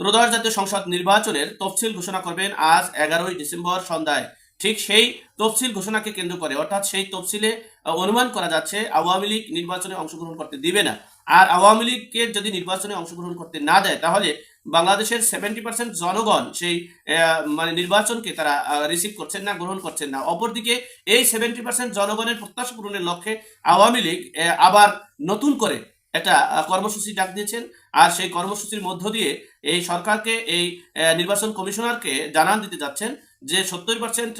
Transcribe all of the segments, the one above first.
ত্রয়োদশ জাতীয় সংসদ নির্বাচনের তফসিল ঘোষণা করবেন আজ এগারোই ডিসেম্বর সন্ধ্যায়। ঠিক সেই তফসিল ঘোষণাকে কেন্দ্র করে, অর্থাৎ সেই তফসিলে অনুমান করা যাচ্ছে আওয়ামী লীগ নির্বাচনে অংশগ্রহণ করতে দিবে না। আর আওয়ামী লীগকে যদি নির্বাচনে অংশগ্রহণ করতে না দেয়, তাহলে বাংলাদেশের সেভেন্টি পার্সেন্ট জনগণ সেই মানে নির্বাচনকে তারা রিসিভ করছেন না, গ্রহণ করছেন না। অপরদিকে এই সেভেন্টি পার্সেন্ট জনগণের প্রত্যাশা পূরণের লক্ষ্যে আওয়ামী লীগ আবার নতুন করে একটা কর্মসূচি ডাক দিয়েছেন। আর সেই কর্মসূচির মধ্য দিয়ে এই সরকারকে, এই নির্বাচন কমিশনারকে জানান দিতে যাচ্ছেন যে সত্তর পার্সেন্ট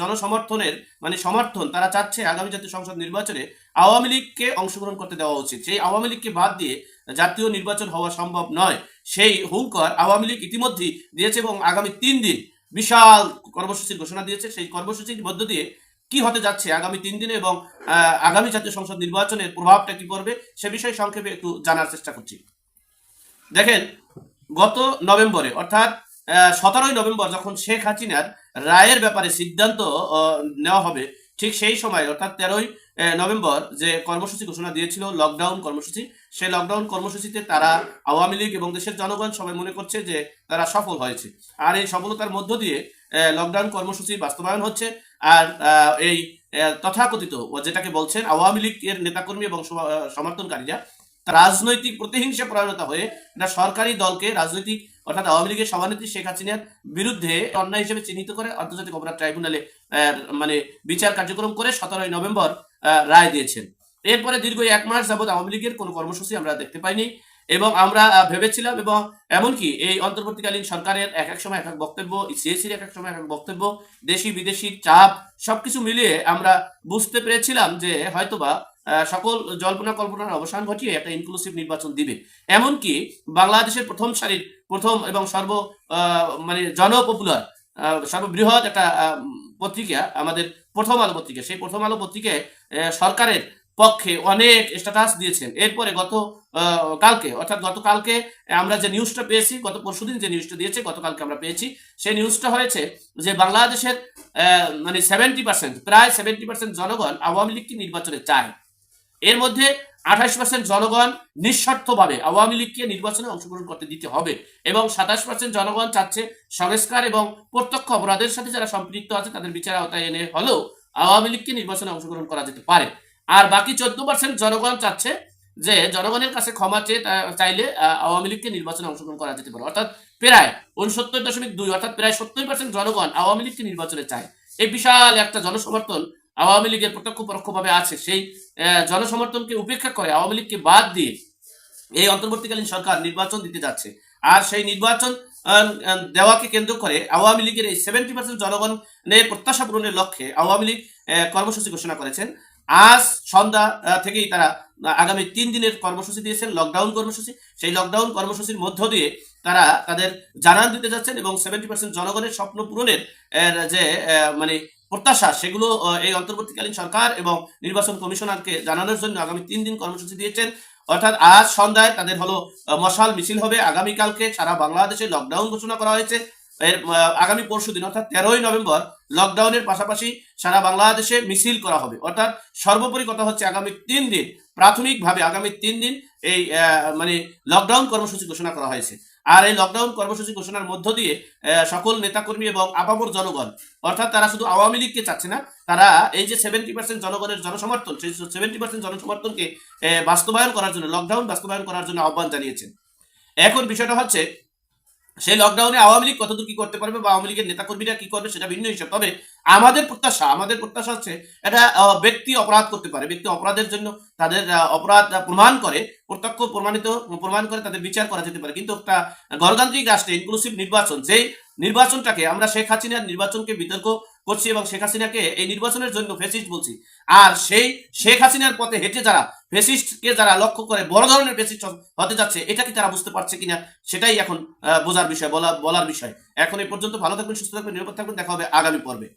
জনসমর্থনের মানে সমর্থন তারা চাচ্ছে আগামী জাতীয় সংসদ নির্বাচনে আওয়ামী লীগকে অংশগ্রহণ করতে দেওয়া উচিত। সেই আওয়ামী লীগকে বাদ দিয়ে জাতীয় নির্বাচন হওয়া সম্ভব নয়। সেই হুঙ্কর আওয়ামী লীগ ইতিমধ্যেই দিয়েছে এবং আগামী তিন দিন বিশাল কর্মসূচির ঘোষণা দিয়েছে। সেই কর্মসূচির মধ্য দিয়ে কি হতে যাচ্ছে আগামী তিন দিনে এবং আগামী জাতীয় সংসদ নির্বাচনের প্রভাবটা কি পড়বে সে বিষয়ে সংক্ষেপে একটু জানার চেষ্টা করছি। দেখেন, গত নভেম্বরে, অর্থাৎ সতেরোই নভেম্বর যখন শেখ হাসিনার রায়ের ব্যাপারে সিদ্ধান্ত নেওয়া হবে, ঠিক সেই সময়, অর্থাৎ তেরোই নভেম্বর যে কর্মসূচি ঘোষণা দিয়েছিল লকডাউন কর্মসূচি, সেই লকডাউন কর্মসূচিতে তারা আওয়ামী লীগ এবং দেশের জনগণ সবাই মনে করছে যে তারা সফল হয়েছে। আর এই সফলতার মধ্য দিয়ে লকডাউন কর্মসূচি বাস্তবায়ন হচ্ছে, আর এই তথাকথিত যেটাকে বলছেন আওয়ামী লীগের নেতাকর্মী এবং সমর্থনকারীরা রাজনৈতিক প্রতিহিংসা পরায়ণতা হয়ে একটা সরকারি দলকে রাজনৈতিক অর্থাৎ আওয়ামী লীগের সভানেত্রী শেখ হাসিনার বিরুদ্ধে অন্যায় হিসেবে চিহ্নিত করে আন্তর্জাতিক অপরাধ ট্রাইব্যুনালে মানে বিচার কার্যক্রম করে সতেরোই নভেম্বর রায় দিয়েছেন। এরপরে দীর্ঘ এক মাস যাবৎ আওয়ামী লীগের কোনো কর্মসূচি আমরা দেখতে পাইনি। এবং আমরা ভেবেছিলাম এবং এমনকি এই অন্তর্বর্তীকালীন সরকারের এক এক সময় এক এক বক্তব্য সিএসির এক এক সময় এক এক বক্তব্য, দেশি বিদেশি চাপ, সবকিছু মিলিয়ে আমরা বুঝতে পেরেছিলাম যে হয়তোবা সকল জল্পনা কল্পনার অবসান ঘটিয়ে একটা ইনক্লুসিভ নির্বাচন দিবে। এমনকি বাংলাদেশের প্রথম সারির প্রথম এবং সর্ব মানে জনপপুলার সর্ববৃহৎ একটা পত্রিকা, আমাদের প্রথম আলো পত্রিকা, সেই প্রথম আলো পত্রিকায় সরকারের পক্ষে অনেক স্ট্যাটাস দিয়েছেন এরপরে গত কালকে, অর্থাৎ গতকালকে আমরা যে নিউজটা পেয়েছি, গত পরশুদিন যে নিউজটা দিয়েছে, গতকালকে আমরা পেয়েছি, সেই নিউজটা হয়েছে যে বাংলাদেশের মানে সেভেন্টি পার্সেন্ট প্রায় সেভেন্টি পার্সেন্ট জনগণ আওয়ামী লীগকে নির্বাচনে চায়। এর মধ্যে আঠাশ পার্সেন্ট জনগণ নিঃস্বার্থভাবে আওয়ামী লীগকে নির্বাচনে অংশগ্রহণ করতে দিতে হবে এবং সাতাশ পার্সেন্ট জনগণ চাচ্ছে সংস্কার এবং প্রত্যক্ষ অপরাধের সাথে যারা সম্পৃক্ত আছে, তাদের বিচার আওতায় এনে হলেও আওয়ামী লীগকে নির্বাচনে অংশগ্রহণ করা যেতে পারে। আর বাকি চোদ্দ পার্সেন্ট জনগণ চাচ্ছে যে জনগণের কাছে ক্ষমা চেয়ে চাইলে আওয়ামী লীগকে নির্বাচনে অংশগ্রহণ করা যেতে পারে। অর্থাৎ প্রায় উনসত্তর দশমিক দুই, অর্থাৎ প্রায় সত্তর পার্সেন্ট জনগণ আওয়ামী লীগকে নির্বাচনে চায়। এই বিশাল একটা জনসমর্থন আওয়ামী লীগের প্রত্যক্ষ পরোক্ষভাবে আছে। সেই জনসমর্থনকে উপেক্ষা করে আওয়ামী লীগকে বাদ দিয়ে এই অন্তর্বর্তীকালীন সরকার নির্বাচন দিতে যাচ্ছে। আর সেই নির্বাচন দেওয়াকে কেন্দ্র করে আওয়ামী লীগের এই সেভেন্টি পার্সেন্ট জনগণের প্রত্যাশা পূরণের লক্ষ্যে আওয়ামী লীগ কর্মসূচি ঘোষণা করেছেন। আজ সন্ধ্যা থেকেই তারা আগামী তিন দিনের কর্মসূচি দিয়েছেন লকডাউন কর্মসূচি। সেই লকডাউন কর্মসূচির মধ্য দিয়ে তারা তাদের জানান দিতে যাচ্ছেন এবং সেভেন্টি পার্সেন্ট জনগণের স্বপ্ন পূরণের যে মানে প্রত্যাশা, সেগুলো এই অন্তর্বর্তীকালীন সরকার এবং নির্বাচন কমিশনারকে জানানোর জন্য আগামী তিন দিন কর্মসূচি দিয়েছেন। অর্থাৎ আজ সন্ধ্যায় তাদের হলো মশাল মিছিল হবে। আগামীকালকে সারা বাংলাদেশে লকডাউন ঘোষণা করা হয়েছে। এর আগামী পরশু দিন, অর্থাৎ তেরোই নভেম্বর লকডাউনের পাশাপাশি সারা বাংলাদেশে মিছিল করা হবে। অর্থাৎ সর্বোপরি কথা হচ্ছে আগামী তিন দিন, প্রাথমিকভাবে আগামী তিন দিন এই মানে লকডাউন কর্মসূচি ঘোষণা করা হয়েছে। আর এই লকডাউন কর্মসূচি ঘোষণার মধ্য দিয়ে সকল নেতাকর্মী এবং আপামর জনগণ, অর্থাৎ তারা শুধু আওয়ামী লীগকে চাচ্ছে না, তারা এই যে সেভেন্টি পার্সেন্ট জনগণের জনসমর্থন, সেই সেভেন্টি পার্সেন্ট জনসমর্থনকে বাস্তবায়ন করার জন্য লকডাউন বাস্তবায়ন করার জন্য আহ্বান জানিয়েছেন। এখন বিষয়টা হচ্ছে সেই লকডাউনে আওয়ামী লীগ কতদূর কি করতে পারবে বা আওয়ামী লীগের নেতাকর্মীরা কি করবে সেটা ভিন্ন হিসাব। তবে আমাদের প্রত্যাশা আমাদের প্রত্যাশা হচ্ছে এটা ব্যক্তি অপরাধ করতে পারে। ব্যক্তি অপরাধের জন্য তাদের অপরাধ প্রমাণ করে, প্রত্যক্ষ প্রমাণিত, প্রমাণ করে তাদের বিচার করা যেতে পারে। কিন্তু একটা গণতান্ত্রিক রাষ্ট্রে ইনক্লুসিভ নির্বাচন যে নির্বাচনটাকে আমরা শেখ হাসিনার নির্বাচনকে বিতর্ক করছি এবং শেখ হাসিনাকে এই নির্বাচনের জন্য ফেসিস্ট বলছি। আর সেই শেখ হাসিনার পথে হেঁটে যারা ফেসিস্টকে যারা লক্ষ্য করে বড় ধরনের ফেসিস্ট হতে যাচ্ছে, এটা কি তারা বুঝতে পারছে কিনা, সেটাই এখন বোঝার বিষয়, বলা, বলার বিষয়। এখন এই পর্যন্ত ভালো থাকবেন, সুস্থ থাকবেন, নিরাপদ থাকবেন, দেখা হবে আগামী পর্বে।